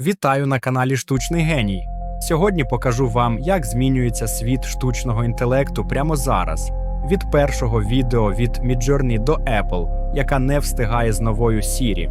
Вітаю на каналі Штучний Геній. Сьогодні покажу вам, як змінюється світ штучного інтелекту прямо зараз. Від першого відео від Midjourney до Apple, яка не встигає з новою Siri.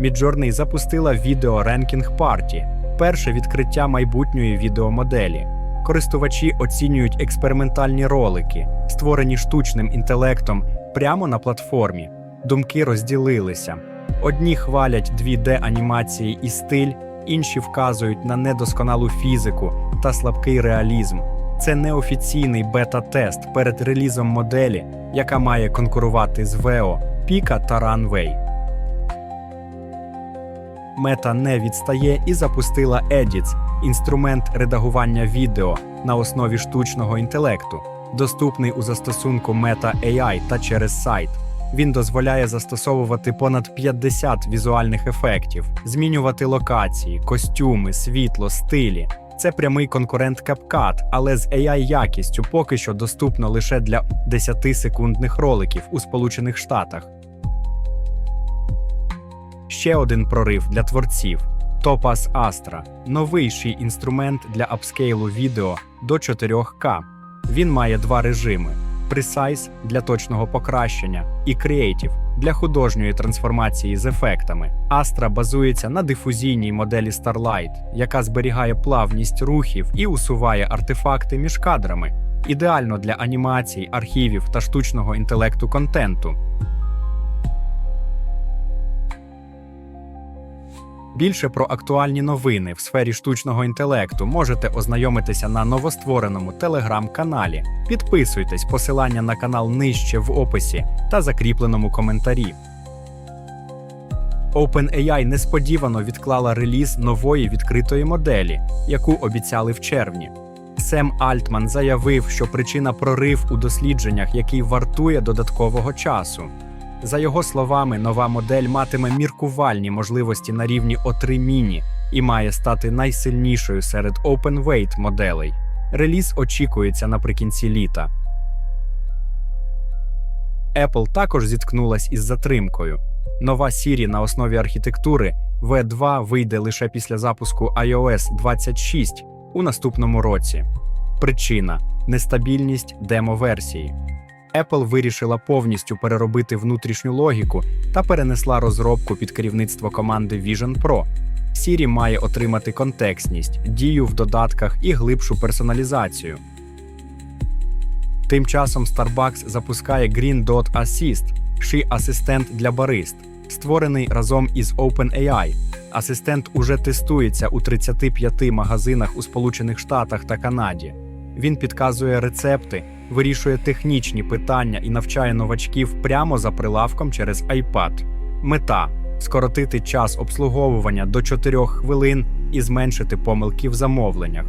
Midjourney запустила відео Ranking Party – перше відкриття майбутньої відеомоделі. Користувачі оцінюють експериментальні ролики, створені штучним інтелектом прямо на платформі. Думки розділилися. Одні хвалять 2D-анімації і стиль, інші вказують на недосконалу фізику та слабкий реалізм. Це неофіційний бета-тест перед релізом моделі, яка має конкурувати з Veo, Pika та Runway. Мета не відстає і запустила Edits – інструмент редагування відео на основі штучного інтелекту, доступний у застосунку Meta AI та через сайт. Він дозволяє застосовувати понад 50 візуальних ефектів, змінювати локації, костюми, світло, стилі. Це прямий конкурент CapCut, але з AI якістю поки що доступно лише для 10-секундних роликів у Сполучених Штатах. Ще один прорив для творців Topaz Astra – новийший інструмент для апскейлу відео до 4К. Він має два режими: Precise для точного покращення і Creative для художньої трансформації з ефектами. Astra базується на дифузійній моделі Starlight, яка зберігає плавність рухів і усуває артефакти між кадрами. Ідеально для анімацій, архівів та штучного інтелекту контенту. Більше про актуальні новини в сфері штучного інтелекту можете ознайомитися на новоствореному телеграм-каналі. Підписуйтесь, посилання на канал нижче в описі та закріпленому коментарі. OpenAI несподівано відклала реліз нової відкритої моделі, яку обіцяли в червні. Сем Альтман заявив, що причина прорив у дослідженнях, який вартує додаткового часу. За його словами, нова модель матиме міркувальні можливості на рівні O3 Mini і має стати найсильнішою серед OpenWeight моделей. Реліз очікується наприкінці літа. Apple також зіткнулась із затримкою. Нова Siri на основі архітектури V2 вийде лише після запуску iOS 26 у наступному році. Причина нестабільність демо-версії. Apple вирішила повністю переробити внутрішню логіку та перенесла розробку під керівництво команди Vision Pro. Siri має отримати контекстність, дію в додатках і глибшу персоналізацію. Тим часом Starbucks запускає Green Dot Assist – ши асистент для барист, створений разом із OpenAI. Асистент уже тестується у 35 магазинах у Сполучених Штатах та Канаді. Він підказує рецепти, вирішує технічні питання і навчає новачків прямо за прилавком через iPad. Мета скоротити час обслуговування до 4 хвилин і зменшити помилки в замовленнях.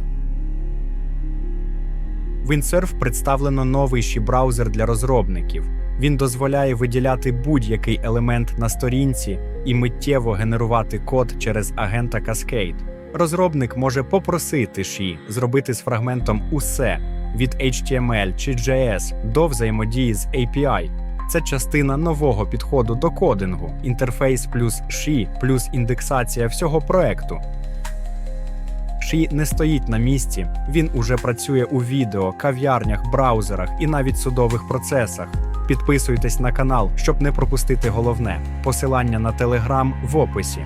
Windsurf представлено новий браузер для розробників. Він дозволяє виділяти будь-який елемент на сторінці і миттєво генерувати код через агента Cascade. Розробник може попросити Ші зробити з фрагментом усе від HTML чи JS до взаємодії з API. Це частина нового підходу до кодингу, інтерфейс плюс Ші плюс індексація всього проекту. Ші не стоїть на місці, він уже працює у відео, кав'ярнях, браузерах і навіть судових процесах. Підписуйтесь на канал, щоб не пропустити головне. Посилання на телеграм в описі.